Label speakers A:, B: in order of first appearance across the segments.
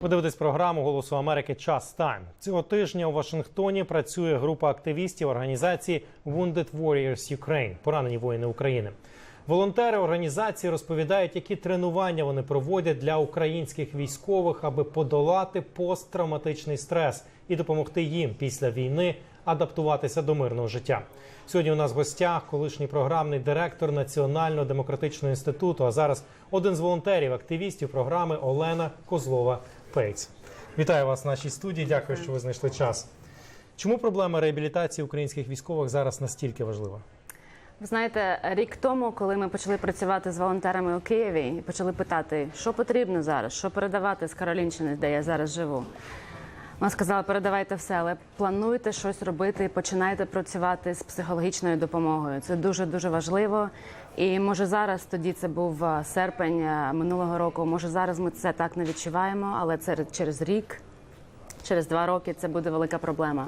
A: Ви дивитесь програму Голосу Америки Час Тайм. Цього тижня у Вашингтоні працює група активістів організації Wounded Warriors Ukraine – поранені воїни України. Волонтери організації розповідають, які тренування вони проводять для українських військових, аби подолати посттравматичний стрес і допомогти їм після війни адаптуватися до мирного життя. Сьогодні у нас в гостях колишній програмний директор Національного демократичного інституту, а зараз один з волонтерів, активістів програми Олена Козлова Пейц. Вітаю вас в нашій студії. Дякую, що ви знайшли час. Чому проблема реабілітації українських військових зараз настільки важлива?
B: Ви знаєте, рік тому, коли ми почали працювати з волонтерами у Києві, і почали питати, що потрібно зараз, що передавати з Каролінщини, де я зараз живу. Вона сказала, передавайте все, але плануйте щось робити, починайте працювати з психологічною допомогою. Це дуже дуже важливо. І може зараз тоді це був а, серпень минулого року. Може зараз ми це так не відчуваємо, але це через рік через два роки це буде велика проблема.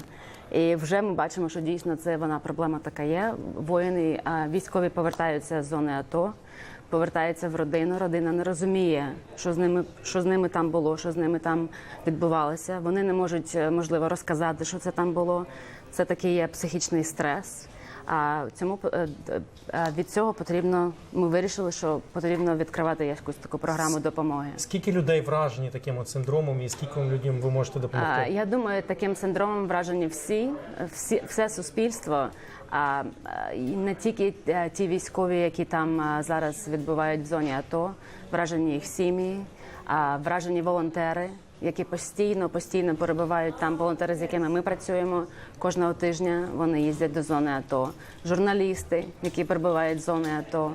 B: І вже ми бачимо, що дійсно це вона проблема така є. Воїни військові повертаються з зони АТО, повертаються в родину. Родина не розуміє, що з ними що з ними там було, що з ними там відбувалося. Вони не можуть е, можливо розказати, що це там було. Це такий є психічний стрес. А цьому е, е, від цього потрібно. Ми вирішили, що потрібно відкривати якусь таку програму допомоги.
A: Скільки людей вражені таким от синдромом, і скільки людям ви можете допомогти?
B: Я думаю, таким синдромом вражені всі, всі все суспільство. А, і не тільки е, ті військові, які там зараз відбувають в зоні АТО, вражені їх сім'ї, а, вражені волонтери, які постійно постійно перебувають там. Волонтери, з якими ми працюємо кожного тижня. Вони їздять до зони АТО. Журналісти, які перебувають з зони АТО.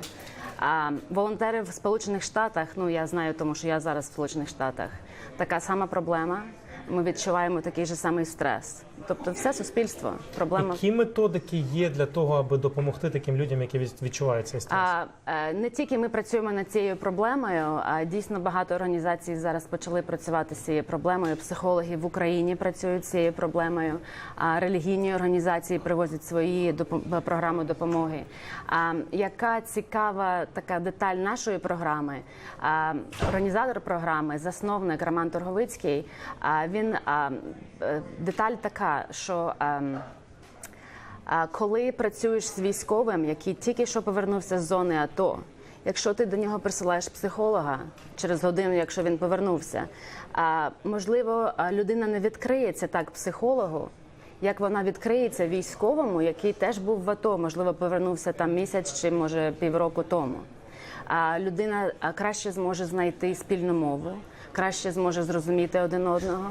B: А волонтери в Сполучених Штатах, ну я знаю, тому що я зараз в Сполучених Штатах. Така сама проблема. Ми відчуваємо такий же самий стрес. Тобто, все суспільство. Проблема
A: Які методики є для того, аби допомогти таким людям, які від- відчувають цей стрес?
B: А е, не тільки ми працюємо над цією проблемою, а дійсно багато організацій зараз почали працювати з цією проблемою. Психологи в Україні працюють з цією проблемою. А релігійні організації привозять свої допо- програми допомоги. А яка цікава така деталь нашої програми? А, організатор програми, засновник Роман Торговицький. А він е, деталь така, що. коли працюєш з військовим, який тільки що повернувся з зони АТО, якщо ти до нього присилаєш психолога через годину, якщо він повернувся, можливо, людина не відкриється так психологу, як вона відкриється військовому, який теж був в АТО, можливо, повернувся там місяць чи може півроку тому. Людина краще зможе знайти спільну мову, краще зможе зрозуміти один одного.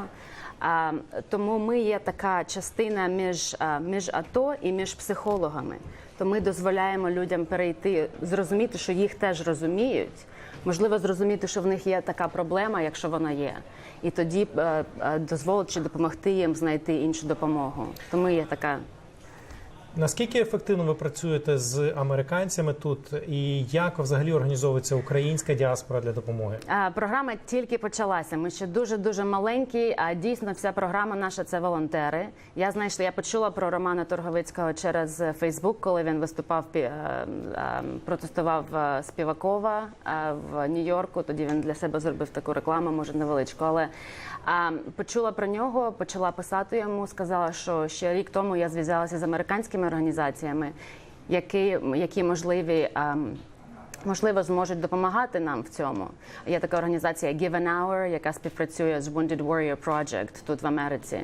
B: Тому ми є така частина між, між АТО і між психологами. То ми дозволяємо людям перейти, зрозуміти, що їх теж розуміють. Можливо, зрозуміти, що в них є така проблема, якщо вона є, і тоді е, е, дозволити допомогти їм знайти іншу допомогу. Тому є така
A: Наскільки ефективно ви працюєте з американцями тут, і як взагалі організовується українська діаспора для допомоги?
B: Програма тільки почалася. Ми ще дуже дуже маленькі. А дійсно, вся програма наша це волонтери. Я що я почула про Романа Торговицького через Фейсбук, коли він виступав е, е, протестував е, Співакова в Нью-Йорку. Тоді він для себе зробив таку рекламу, може невеличку. Але почула про нього, почала писати йому. Сказала, що ще рік тому я зв'язалася з американськими організаціями, які, які можливі. Можливо, зможуть допомагати нам в цьому. Є така організація Give an Hour, яка співпрацює з Wounded Warrior Project тут в Америці.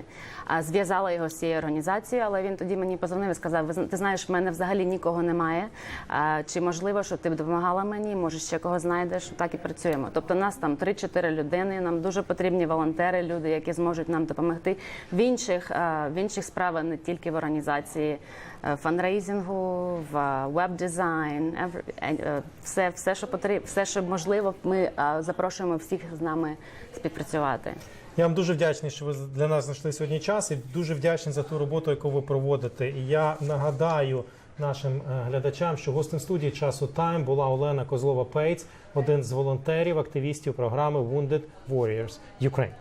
B: А зв'язала його з цією організацією, але він тоді мені позвонив і сказав: «Ви ти знаєш, в мене взагалі нікого немає. А, чи можливо, що ти б допомагала мені? Може, ще кого знайдеш? Так і працюємо. Тобто, нас там 3-4 людини. Нам дуже потрібні волонтери, люди, які зможуть нам допомогти в інших в інших справах, не тільки в організації е, фанрейзингу, в веб-дизайн, евр- е, е, все, все, що потрібно, все, що можливо, ми е, запрошуємо всіх з нами співпрацювати.
A: Я вам дуже вдячний, що ви для нас знайшли сьогодні час, і дуже вдячний за ту роботу, яку ви проводите. І я нагадаю нашим е, глядачам, що гостем студії часу Тайм була Олена Козлова Пейц, один з волонтерів, активістів програми Wounded Warriors Ukraine.